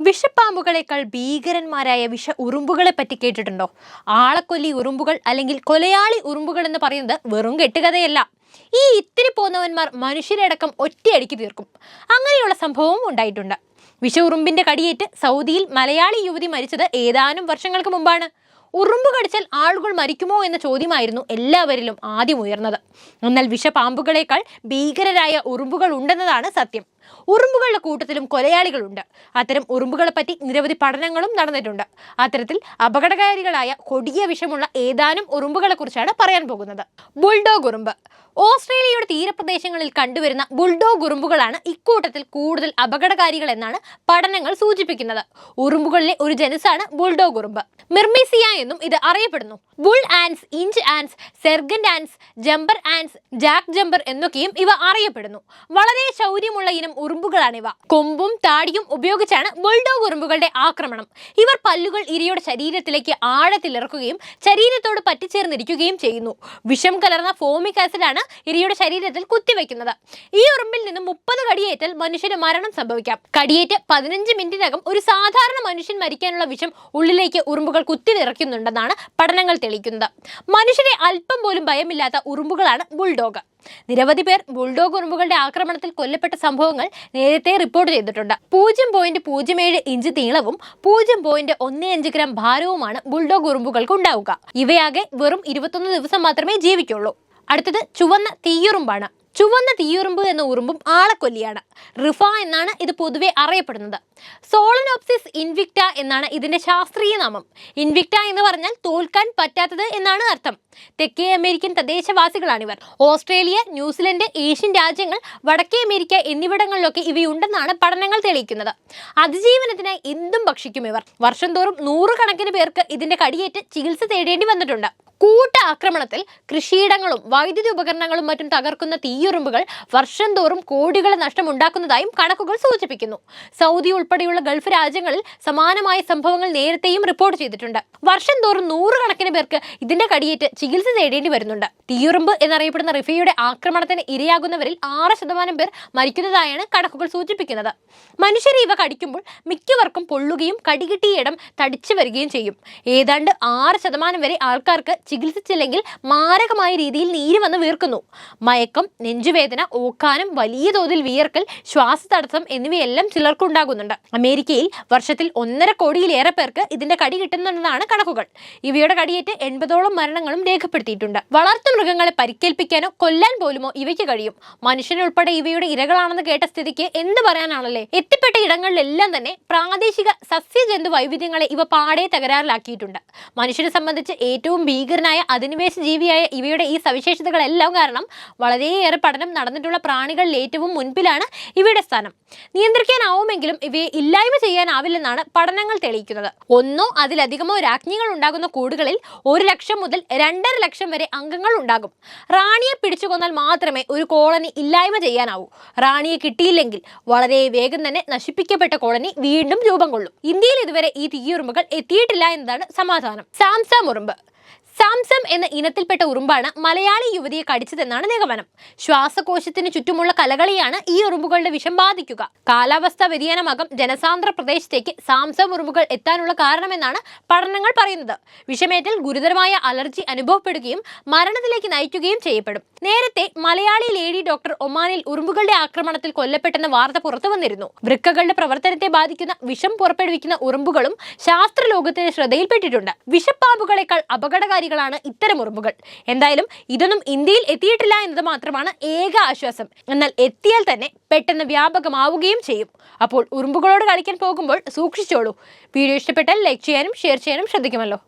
വിഷപ്പാമ്പുകളെക്കാൾ ഭീകരന്മാരായ വിഷ ഉറുമ്പുകളെ പറ്റി കേട്ടിട്ടുണ്ടോ? ആളക്കൊല്ലി ഉറുമ്പുകൾ അല്ലെങ്കിൽ കൊലയാളി ഉറുമ്പുകൾ എന്ന് പറയുന്നത് വെറും കെട്ടുകഥയല്ല. ഈ ഇത്തിരി പോന്നവന്മാർ മനുഷ്യരടക്കം ഒറ്റയടിക്ക് തീർക്കും. അങ്ങനെയുള്ള സംഭവവും ഉണ്ടായിട്ടുണ്ട്. വിഷ ഉറുമ്പിന്റെ കടിയേറ്റ് സൗദിയിൽ മലയാളി യുവതി മരിച്ചത് ഏതാനും വർഷങ്ങൾക്ക് മുമ്പാണ്. ഉറുമ്പ് കടിച്ചാൽ ആളുകൾ മരിക്കുമോ എന്ന ചോദ്യമായിരുന്നു എല്ലാവരിലും ആദ്യം ഉയർന്നത്. എന്നാൽ വിഷപാമ്പുകളേക്കാൾ ഭീകരരായ ഉറുമ്പുകൾ ഉണ്ടെന്നതാണ് സത്യം. ഉറുമ്പുകളുടെ കൂട്ടത്തിലും കൊലയാളികളുണ്ട്. അത്തരം ഉറുമ്പുകളെ പറ്റി നിരവധി പഠനങ്ങളും നടന്നിട്ടുണ്ട്. അത്തരത്തിൽ അപകടകാരികളായ കൊടിയ വിഷമുള്ള ഏതാനും ഉറുമ്പുകളെ കുറിച്ചാണ് പറയാൻ പോകുന്നത്. ബുൾഡോഗ് ഉറുമ്പ്. ഓസ്ട്രേലിയയുടെ തീരപ്രദേശങ്ങളിൽ കണ്ടുവരുന്ന ബുൾഡോഗ് ഉറുമ്പുകളാണ് ഇക്കൂട്ടത്തിൽ കൂടുതൽ അപകടകാരികൾ എന്നാണ് പഠനങ്ങൾ സൂചിപ്പിക്കുന്നത്. ഉറുമ്പുകളിലെ ഒരു ജനസാണ് ബുൾഡോഗ് ഉറുമ്പ്. മിർമിസിയ എന്നും ഇത് അറിയപ്പെടുന്നു. Bull ants inch ants sergeant ants jumper ants jack jumper എന്നൊക്കെയും ഇവ അറിയപ്പെടുന്നു. വളരെ ശൗര്യമുള്ള ഇനം ഉറുമ്പുകളാണിവ കൊമ്പും താടിയും ഉപയോഗിച്ചാണ് ബുൾഡോഗ് ഉറുമ്പുകളുടെ ആക്രമണം. ഇവർ പല്ലുകൾ ഇരയുടെ ശരീരത്തിലേക്ക് ആഴത്തിലിറക്കുകയും ശരീരത്തോട് പറ്റിച്ചേർന്നിരിക്കുകയും ചെയ്യുന്നു. വിഷം കലർന്ന ഫോമിക് ആസിഡാണ് ഇരയുടെ ശരീരത്തിൽ കുത്തിവെക്കുന്നത്. ഈ ഉറുമ്പിൽ നിന്ന് മുപ്പത് കടിയേറ്റാൽ മനുഷ്യന് മരണം സംഭവിക്കാം. കടിയേറ്റ് പതിനഞ്ച് മിനിറ്റിനകം ഒരു സാധാരണ മനുഷ്യൻ മരിക്കാനുള്ള വിഷം ഉള്ളിലേക്ക് ഉറുമ്പുകൾ കുത്തി നിറയ്ക്കുന്നുണ്ടെന്നാണ് പഠനങ്ങൾ തെളിയിക്കുന്നത്. മനുഷ്യരെ അല്പം പോലും ഭയമില്ലാത്ത ഉറുമ്പുകളാണ് ബുൾഡോഗ്. നിരവധി പേർ ബുൾഡോഗ് ഉറുമ്പുകളുടെ ആക്രമണത്തിൽ കൊല്ലപ്പെട്ട സംഭവങ്ങൾ നേരത്തെ റിപ്പോർട്ട് ചെയ്തിട്ടുണ്ട്. പൂജ്യം പോയിന്റ് പൂജ്യം ഏഴ് ഇഞ്ച് നീളവും പൂജ്യം പോയിന്റ് ഒന്ന് അഞ്ച് ഗ്രാം ഭാരവുമാണ് ബുൾഡോഗ് ഉറുമ്പുകൾക്ക് ഉണ്ടാവുക. ഇവയാകെ വെറും ഇരുപത്തൊന്ന് ദിവസം മാത്രമേ ജീവിക്കുള്ളൂ. അടുത്തത് ചുവന്ന തീയുറുമ്പാണ്. ചുവന്ന തീയുറുമ്പ് എന്ന ഉറുമ്പും ആളക്കൊല്ലിയാണ് റിഫ എന്നാണ് ഇത് പൊതുവെ അറിയപ്പെടുന്നത്. സോളനോപ്സിസ് ഇൻവിക്റ്റ എന്നാണ് ഇതിന്റെ ശാസ്ത്രീയ നാമം. ഇൻവിക്റ്റ എന്ന് പറഞ്ഞാൽ തോൽക്കാൻ പറ്റാത്തത് എന്നാണ് അർത്ഥം. തെക്കേ അമേരിക്കൻ തദ്ദേശവാസികളാണിവർ ഓസ്ട്രേലിയ ന്യൂസിലൻഡ് ഏഷ്യൻ രാജ്യങ്ങൾ വടക്കേ അമേരിക്ക എന്നിവിടങ്ങളിലൊക്കെ ഇവയുണ്ടെന്നാണ് പഠനങ്ങൾ തെളിയിക്കുന്നത്. അതിജീവനത്തിനായി എന്തും ഭക്ഷിക്കും ഇവർ. വർഷം തോറും നൂറുകണക്കിന് പേർക്ക് ഇതിന്റെ കടിയേറ്റ് ചികിത്സ തേടേണ്ടി വന്നിട്ടുണ്ട്. കൂട്ട ആക്രമണത്തിൽ കൃഷിയിടങ്ങളും വൈദ്യുതി ഉപകരണങ്ങളും മറ്റും തകർക്കുന്ന തീയുറുമ്പുകൾ വർഷം തോറും കോടികളെ നഷ്ടമുണ്ടാക്കുന്നതായും കണക്കുകൾ സൂചിപ്പിക്കുന്നു. സൗദി ഉൾപ്പെടെയുള്ള ഗൾഫ് രാജ്യങ്ങളിൽ സമാനമായ സംഭവങ്ങൾ നേരത്തെയും റിപ്പോർട്ട് ചെയ്തിട്ടുണ്ട്. വർഷം തോറും നൂറുകണക്കിന് പേർക്ക് ഇതിന്റെ കടിയേറ്റ് ചികിത്സ തേടേണ്ടി വരുന്നുണ്ട്. തീയുറുമ്പ് എന്നറിയപ്പെടുന്ന റിഫിയുടെ ആക്രമണത്തിന് ഇരയാകുന്നവരിൽ ആറ് ശതമാനം പേർ മരിക്കുന്നതായാണ് കണക്കുകൾ സൂചിപ്പിക്കുന്നത്. മനുഷ്യരെ ഇവ കടിക്കുമ്പോൾ മിക്കവർക്കും പൊള്ളുകയും കടികിട്ടിയ ഇടം തടിച്ചു വരികയും ചെയ്യും. ഏതാണ്ട് ആറ് ശതമാനം വരെ ആൾക്കാർക്ക് ചികിത്സിച്ചില്ലെങ്കിൽ മാരകമായ രീതിയിൽ നീര് വന്ന് വീർക്കുന്നു. മയക്കം നെഞ്ചുവേദന ഓക്കാനം വലിയ തോതിൽ വിയർക്കൽ ശ്വാസതടസ്സം എന്നിവയെല്ലാം ചിലർക്കുണ്ടാകുന്നുണ്ട്. അമേരിക്കയിൽ വർഷത്തിൽ ഒന്നര കോടിയിലേറെ പേർക്ക് ഇതിന്റെ കടി കിട്ടുന്നുണ്ടെന്നാണ് കണക്കുകൾ. ഇവയുടെ കടിയേറ്റ് എൺപതോളം മരണങ്ങളും രേഖപ്പെടുത്തിയിട്ടുണ്ട്. വളർത്തു മൃഗങ്ങളെ പരിക്കേൽപ്പിക്കാനോ കൊല്ലാൻ പോലുമോ ഇവയ്ക്ക് കഴിയും. മനുഷ്യനുൾപ്പെടെ ഇവയുടെ ഇരകളാണെന്ന് കേട്ട സ്ഥിതിക്ക് എന്ത് പറയാനാണല്ലേ? എത്തിപ്പെട്ട ഇടങ്ങളിലെല്ലാം തന്നെ പ്രാദേശിക സസ്യജന്തു വൈവിധ്യങ്ങളെ ഇവ പാടെ തകരാറിലാക്കിയിട്ടുണ്ട്. മനുഷ്യനെ സംബന്ധിച്ച് ഏറ്റവും ഭീകരനായ അധിനിവേശ ജീവിയായ ഇവയുടെ ഈ സവിശേഷതകളെല്ലാം കാരണം വളരെയേറെ പഠനം നടന്നിട്ടുള്ള പ്രാണികളിൽ ഏറ്റവും മുൻപിലാണ് ഇവയുടെ സ്ഥാനം. നിയന്ത്രിക്കാനാവുമെങ്കിലും ഇവയെ ഇല്ലായ്മ ചെയ്യാനാവില്ലെന്നാണ് പഠനങ്ങൾ തെളിയിക്കുന്നത്. ഒന്നോ അതിലധികമോ രാജ്ഞികൾ ഉണ്ടാകുന്ന കൂടുകളിൽ ഒരു ലക്ഷം മുതൽ രണ്ടര ലക്ഷം വരെ അംഗങ്ങൾ ഉണ്ടാകും. റാണിയെ പിടിച്ചു കൊന്നാൽ മാത്രമേ ഒരു കോളനി ഇല്ലായ്മ ചെയ്യാനാവൂ. റാണിയെ കിട്ടിയില്ലെങ്കിൽ വളരെ വേഗം തന്നെ നശിപ്പിക്കപ്പെട്ട കോളനി വീണ്ടും രൂപം കൊള്ളും. ഇന്ത്യയിൽ ഇതുവരെ ഈ തീയുറുമ്പുകൾ എത്തിയിട്ടില്ല എന്നതാണ് സമാധാനം. സാംസാ ഉറുമ്പ് സാംസം എന്ന ഇനത്തിൽപ്പെട്ട ഉറുമ്പാണ് മലയാളി യുവതിയെ കടിച്ചതെന്നാണ് നിഗമനം. ശ്വാസകോശത്തിന് ചുറ്റുമുള്ള കലകളെയാണ് ഈ ഉറുമ്പുകളുടെ വിഷം ബാധിക്കുക. കാലാവസ്ഥാ വ്യതിയാനമാകും ജനസാന്ദ്ര പ്രദേശത്തേക്ക് സാംസം ഉറുമ്പുകൾ എത്താനുള്ള കാരണമെന്നാണ് പഠനങ്ങൾ പറയുന്നത്. വിഷമേറ്റൽ ഗുരുതരമായ അലർജി അനുഭവപ്പെടുകയും മരണത്തിലേക്ക് നയിക്കുകയും ചെയ്യപ്പെടും. നേരത്തെ മലയാളി ലേഡി ഡോക്ടർ ഒമാനിൽ ഉറുമ്പുകളുടെ ആക്രമണത്തിൽ കൊല്ലപ്പെട്ടെന്ന വാർത്ത പുറത്തു വന്നിരുന്നു. വൃക്കകളുടെ പ്രവർത്തനത്തെ ബാധിക്കുന്ന വിഷം പുറപ്പെടുവിക്കുന്ന ഉറുമ്പുകളും ശാസ്ത്രലോകത്തിന്റെ ശ്രദ്ധയിൽപ്പെട്ടിട്ടുണ്ട്. വിഷപ്പാമ്പുകളെക്കാൾ അപകടകാരികളാണ് ഇത്തരം ഉറുമ്പുകൾ. എന്തായാലും ഇതൊന്നും ഇന്ത്യയിൽ എത്തിയിട്ടില്ല എന്നത് മാത്രമാണ് ഏക ആശ്വാസം. എന്നാൽ എത്തിയാൽ തന്നെ പെട്ടെന്ന് വ്യാപകമാവുകയും ചെയ്യും. അപ്പോൾ ഉറുമ്പുകളോട് കളിക്കാൻ പോകുമ്പോൾ സൂക്ഷിച്ചോളൂ. വീഡിയോ ഇഷ്ടപ്പെട്ടാൽ ലൈക്ക് ചെയ്യാനും ഷെയർ ചെയ്യാനും ശ്രദ്ധിക്കുമല്ലോ.